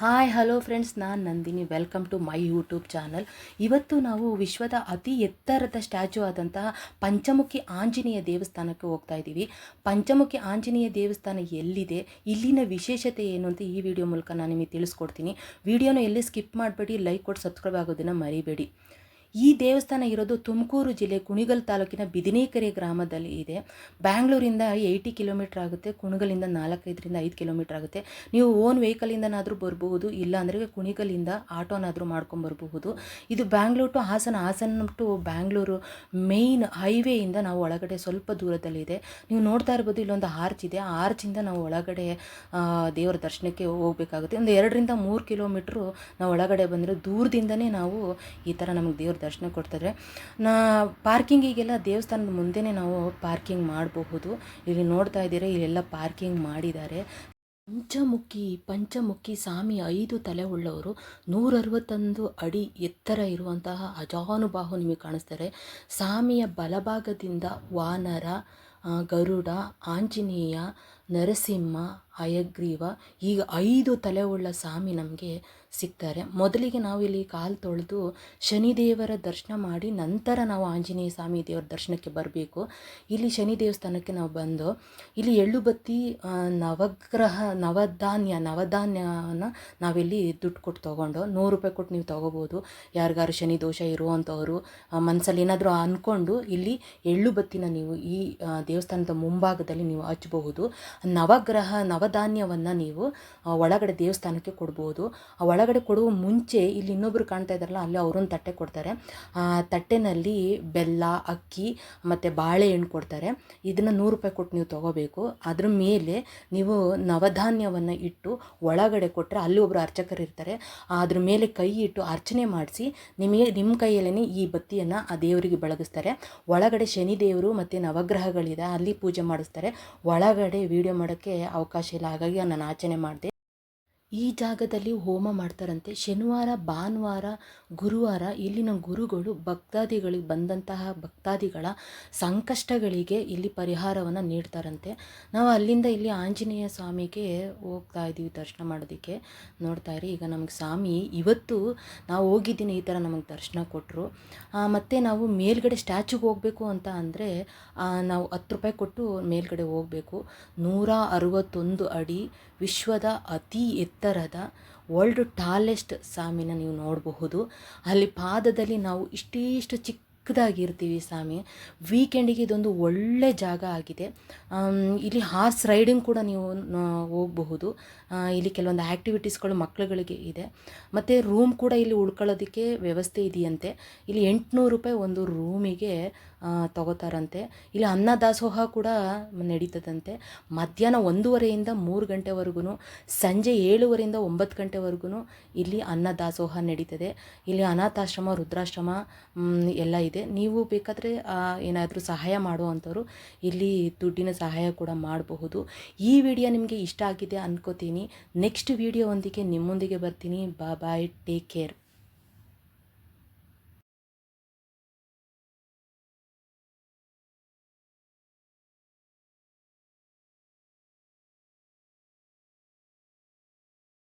Hi hello friends ನಾನು Nandini. Welcome to my YouTube channel ಇವತ್ತು ನಾವು ವಿಶ್ವದ ಅತಿ ಎತ್ತರದ ಸ್ಟ್ಯಾಚು ಆದಂತಹ ಪಂಚಮುಖಿ ಆಂಜನೇಯ ದೇವಸ್ಥಾನಕ್ಕೆ ಹೋಗ್ತಾ ಇದ್ದೀವಿ. ಪಂಚಮುಖಿ ಆಂಜನೇಯ ದೇವಸ್ಥಾನ ಎಲ್ಲಿದೆ? ಇಲ್ಲಿನ ವಿಶೇಷತೆ ಏನು ಅಂತ ಈ ವಿಡಿಯೋ ಮೂಲಕ ನಾನು ನಿಮಗೆ ತಿಳಿಸ್ಕೊಡ್ತೀನಿ. ವಿಡಿಯೋನ ಎಲ್ಲಿ ಸ್ಕಿಪ್ ಮಾಡಬೇಡಿ ಲೈಕ್ ಕೊಟ್ಟು ಸಬ್ಸ್ಕ್ರೈಬ್ ಆಗೋದನ್ನು ಮರಿಬೇಡಿ. ಈ ದೇವಸ್ಥಾನ ಇರೋದು ತುಮಕೂರು ಜಿಲ್ಲೆ ಕುಣಿಗಲ್ ತಾಲೂಕಿನ ಬಿದಿನೇಕೆರೆ ಗ್ರಾಮದಲ್ಲಿ ಇದೆ. ಬ್ಯಾಂಗ್ಳೂರಿಂದ ಏಯ್ಟಿ ಕಿಲೋಮೀಟ್ರ್ ಆಗುತ್ತೆ, ಕುಣಿಗಲಿಂದ ನಾಲ್ಕೈದರಿಂದ ಐದು ಕಿಲೋಮೀಟ್ರ್ ಆಗುತ್ತೆ. ನೀವು ಓನ್ ವೆಹಿಕಲಿಂದನಾದರೂ ಬರಬಹುದು, ಇಲ್ಲಾಂದರೆ ಕುಣಿಗಲಿಂದ ಆಟೋನಾದರೂ ಮಾಡ್ಕೊಂಬರ್ಬಹುದು ಇದು Bangalore to Hassan Hassan to Bangalore main ಹೈವೇಯಿಂದ ನಾವು ಒಳಗಡೆ ಸ್ವಲ್ಪ ದೂರದಲ್ಲಿದೆ. ನೀವು ನೋಡ್ತಾ ಇರ್ಬೋದು, ಇಲ್ಲೊಂದು ಆರ್ಚ್ ಇದೆ. ಆ ಆರ್ಚಿಂದ ನಾವು ಒಳಗಡೆ ದೇವರ ದರ್ಶನಕ್ಕೆ ಹೋಗಬೇಕಾಗುತ್ತೆ. ಒಂದು ಎರಡರಿಂದ ಮೂರು ಕಿಲೋಮೀಟ್ರು ನಾವು ಒಳಗಡೆ ಬಂದರೆ ದೂರದಿಂದನೇ ನಾವು ಈ ಥರ ನಮಗೆ ದೇವ್ರ ದರ್ಶನ ಕೊಡ್ತಾರೆ. ನಾ ಪಾರ್ಕಿಂಗಿಗೆಲ್ಲ ದೇವಸ್ಥಾನದ ಮುಂದೆನೇ ನಾವು ಪಾರ್ಕಿಂಗ್ ಮಾಡಬಹುದು. ಇಲ್ಲಿ ನೋಡ್ತಾ ಇದ್ದೀರಾ, ಇಲ್ಲೆಲ್ಲ ಪಾರ್ಕಿಂಗ್ ಮಾಡಿದ್ದಾರೆ. ಪಂಚಮುಖಿ ಪಂಚಮುಖಿ ಸ್ವಾಮಿ ಐದು ತಲೆ ಉಳ್ಳವರು, ನೂರರವತ್ತೊಂದು ಅಡಿ ಎತ್ತರ ಇರುವಂತಹ ಅಜಾನುಬಾಹು ನಿಮಗೆ ಕಾಣಿಸ್ತಾರೆ. ಸ್ವಾಮಿಯ ಬಲಭಾಗದಿಂದ ವಾನರ ಗರುಡ, ಆಂಜನೇಯ, ನರಸಿಂಹ ಹಯಗ್ರೀವ. ಈಗ ಐದು ತಲೆ ಉಳ್ಳ ಸ್ವಾಮಿ ನಮಗೆ ಸಿಗ್ತಾರೆ. ಮೊದಲಿಗೆ ನಾವು ಇಲ್ಲಿ ಕಾಲು ತೊಳೆದು ಶನಿದೇವರ ದರ್ಶನ ಮಾಡಿ ನಂತರ ನಾವು ಆಂಜನೇಯ ಸ್ವಾಮಿ ದೇವರ ದರ್ಶನಕ್ಕೆ ಬರಬೇಕು. ಇಲ್ಲಿ ಶನಿ ದೇವಸ್ಥಾನಕ್ಕೆ ನಾವು ಬಂದು ಇಲ್ಲಿ ಎಳ್ಳು ಬತ್ತಿ ಆ, ನವಗ್ರಹ ನವಧಾನ್ಯ ನವಧಾನ್ಯನ ನಾವಿಲ್ಲಿ ದುಡ್ಡು ಕೊಟ್ಟು ತೊಗೊಂಡು ನೂರು ರೂಪಾಯಿ ಕೊಟ್ಟು ನೀವು ತೊಗೋಬೋದು. ಯಾರಿಗಾರು ಶನಿ ದೋಷ ಇರುವಂಥವ್ರು ಮನಸ್ಸಲ್ಲಿ ಏನಾದರೂ ಅಂದ್ಕೊಂಡು ಇಲ್ಲಿ ಎಳ್ಳು ಬತ್ತಿನ ನೀವು ಈ ದೇವಸ್ಥಾನದ ಮುಂಭಾಗದಲ್ಲಿ ನೀವು ಹಚ್ಚಬಹುದು ನವಗ್ರಹ ನವಧಾನ್ಯವನ್ನು ನೀವು ಒಳಗಡೆ ದೇವಸ್ಥಾನಕ್ಕೆ ಕೊಡ್ಬೋದು. ಒಳಗಡೆ ಕೊಡುವ ಮುಂಚೆ ಇಲ್ಲಿ ಇನ್ನೊಬ್ರು ಕಾಣ್ತಾ ಇದ್ದಾರಲ್ಲ, ಅಲ್ಲಿ ಅವರೊಂದು ತಟ್ಟೆ ಕೊಡ್ತಾರೆ. ಆ, ತಟ್ಟೆನಲ್ಲಿ ಬೆಲ್ಲ, ಅಕ್ಕಿ, ಮತ್ತು ಬಾಳೆಹಣ್ಣು ಕೊಡ್ತಾರೆ. ಇದನ್ನು ನೂರು ರೂಪಾಯಿ ಕೊಟ್ಟು ನೀವು ತೊಗೋಬೇಕು. ಅದ್ರ ಮೇಲೆ ನೀವು ನವಧಾನ್ಯವನ್ನು ಇಟ್ಟು ಒಳಗಡೆ ಕೊಟ್ಟರೆ ಅಲ್ಲಿ ಒಬ್ಬರು ಅರ್ಚಕರು ಇರ್ತಾರೆ. ಅದ್ರ ಮೇಲೆ ಕೈ ಇಟ್ಟು ಅರ್ಚನೆ ಮಾಡಿಸಿ ನಿಮಗೆ, ನಿಮ್ಮ ಕೈಯಲ್ಲೇ ಈ ಬತ್ತಿಯನ್ನು ಆ ದೇವರಿಗೆ ಬೆಳಗಿಸ್ತಾರೆ. ಒಳಗಡೆ ಶನಿ ದೇವರು ಮತ್ತು ನವಗ್ರಹಗಳಿದೆ, ಅಲ್ಲಿ ಪೂಜೆ ಮಾಡಿಸ್ತಾರೆ. ಒಳಗಡೆ ವಿಡಿಯೋ ಮಾಡೋಕ್ಕೆ ಅವಕಾಶ ಇಲ್ಲ ಹಾಗಾಗಿ ನಾನು ಆಚರಣೆ ಮಾಡಿದೆ. ಈ ಜಾಗದಲ್ಲಿ ಹೋಮ ಮಾಡ್ತಾರಂತೆ. ಶನಿವಾರ, ಭಾನುವಾರ, ಗುರುವಾರ ಇಲ್ಲಿನ ಗುರುಗಳು ಭಕ್ತಾದಿಗಳಿಗೆ ಬಂದಂತಹ ಭಕ್ತಾದಿಗಳ ಸಂಕಷ್ಟಗಳಿಗೆ ಇಲ್ಲಿ ಪರಿಹಾರವನ್ನು ನೀಡ್ತಾರಂತೆ. ನಾವು ಅಲ್ಲಿಂದ ಇಲ್ಲಿ ಆಂಜನೇಯ ಸ್ವಾಮಿಗೆ ಹೋಗ್ತಾ ಇದ್ದೀವಿ ದರ್ಶನ ಮಾಡೋದಕ್ಕೆ. ನೋಡ್ತಾ ಇರಿ, ಈಗ ನಮಗೆ ಸ್ವಾಮಿ ಇವತ್ತು ನಾವು ಹೋಗಿದ್ದೀನಿ, ಈ ಥರ ನಮಗೆ ದರ್ಶನ ಕೊಟ್ಟರು ಮತ್ತು ನಾವು ಮೇಲ್ಗಡೆ ಸ್ಟ್ಯಾಚುಗೆ ಹೋಗಬೇಕು ಅಂತ ಅಂದರೆ ನಾವು ಹತ್ತು ರೂಪಾಯಿ ಕೊಟ್ಟು ಮೇಲ್ಗಡೆ ಹೋಗಬೇಕು. ನೂರ ಅರವತ್ತೊಂದು ಅಡಿ ವಿಶ್ವದ ಅತಿ ಎತ್ತರದ ವರ್ಲ್ಡ್ ಟಾಲೆಸ್ಟ್ ಸಾಮಿನ ನೀವು ನೋಡಬಹುದು. ಅಲ್ಲಿ ಪಾದದಲ್ಲಿ ನಾವು ಇಷ್ಟಿಷ್ಟು ಚಿಕ್ಕದಾಗಿರ್ತೀವಿ ಸ್ವಾಮಿ. ವೀಕೆಂಡಿಗೆ ಇದೊಂದು ಒಳ್ಳೆ ಜಾಗ ಆಗಿದೆ. ಇಲ್ಲಿ ಹಾರ್ಸ್ ರೈಡಿಂಗ್ ಕೂಡ ನೀವು ಹೋಗಬಹುದು. ಇಲ್ಲಿ ಕೆಲವೊಂದು ಆ್ಯಕ್ಟಿವಿಟೀಸ್ಗಳು ಮಕ್ಕಳುಗಳಿಗೆ ಇದೆ. ಮತ್ತು ರೂಮ್ ಕೂಡ ಇಲ್ಲಿ ಉಳ್ಕೊಳ್ಳೋದಕ್ಕೆ ವ್ಯವಸ್ಥೆ ಇದೆಯಂತೆ. ಇಲ್ಲಿ ಎಂಟುನೂರು ರೂಪಾಯಿ ಒಂದು ರೂಮಿಗೆ ತಗೋತಾರಂತೆ. ಇಲ್ಲಿ ಅನ್ನ ದಾಸೋಹ ಕೂಡ ನಡೀತದಂತೆ. ಮಧ್ಯಾಹ್ನ ಒಂದೂವರೆಯಿಂದ ಮೂರು ಗಂಟೆವರೆಗೂ ಸಂಜೆ ಏಳುವರೆಯಿಂದ ಒಂಬತ್ತು ಗಂಟೆವರೆಗೂ ಇಲ್ಲಿ ಅನ್ನ ದಾಸೋಹ ನಡೀತದೆ. ಇಲ್ಲಿ ಅನಾಥಾಶ್ರಮ, ರುದ್ರಾಶ್ರಮ ಎಲ್ಲ ಇದೆ. ನೀವು ಬೇಕಾದರೆ ಏನಾದರೂ ಸಹಾಯ ಮಾಡುವಂಥವ್ರು ಇಲ್ಲಿ ದುಡ್ಡಿನ ಸಹಾಯ ಕೂಡ ಮಾಡಬಹುದು. ಈ ವಿಡಿಯೋ ನಿಮಗೆ ಇಷ್ಟ ಆಗಿದೆ ಅಂದ್ಕೋತೀನಿ ನೆಕ್ಸ್ಟ್ ವಿಡಿಯೋ ಒಂದಿಗೆ ನಿಮ್ಮೊಂದಿಗೆ ಬರ್ತೀನಿ. ಬಾ ಬಾಯ್ ಟೇಕ್ ಕೇರ್